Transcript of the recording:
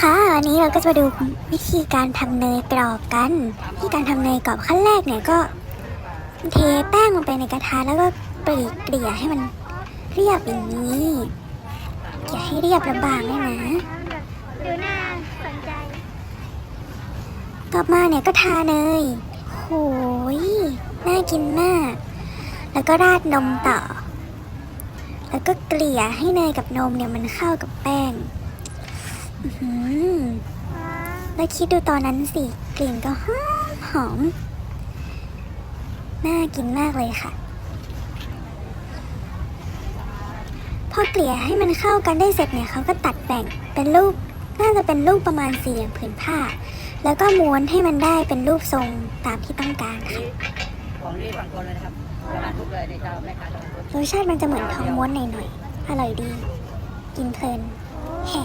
ค่ะวันนี้เราก็จะมาดูวิธีการทำเนยกรอบกันวิธีการทำเนยกรอบขั้นแรกเนี่ยก็เทแป้งลงไปในกระทะแล้วก็ปรีเกลี่ยให้มันเรียบอย่างนี้เกลี่ยให้เรียบระบางด้วยนะดูน้าสนใจต่อมาเนี่ยก็ทาเนยโหยน่ากินมาก แล้วก็ราดนมต่อ แล้วก็เกลี่ยให้เนยกับนมเนี่ยมันเข้ากับแป้ง แล้วคิดดูตอนนั้นสิ กลิ่นก็หอมหอม น่ากินมากเลยค่ะ พอเกลี่ยให้มันเข้ากันได้เสร็จเนี่ยเขาก็ตัดแบ่งเป็นรูป น่าจะเป็นรูปประมาณสี่เหลี่ยมผืนผ้า แล้วก็ม้วนให้มันได้เป็นรูปทรงตามที่ต้องการค่ะของดีฝั่งคนเลยครับประมาณทุกเลยในเจ้าแม่ค้าทุกคนรสชาติมันจะเหมือนทองม้วนหน่อยๆ อร่อยดี กินเพลินแห่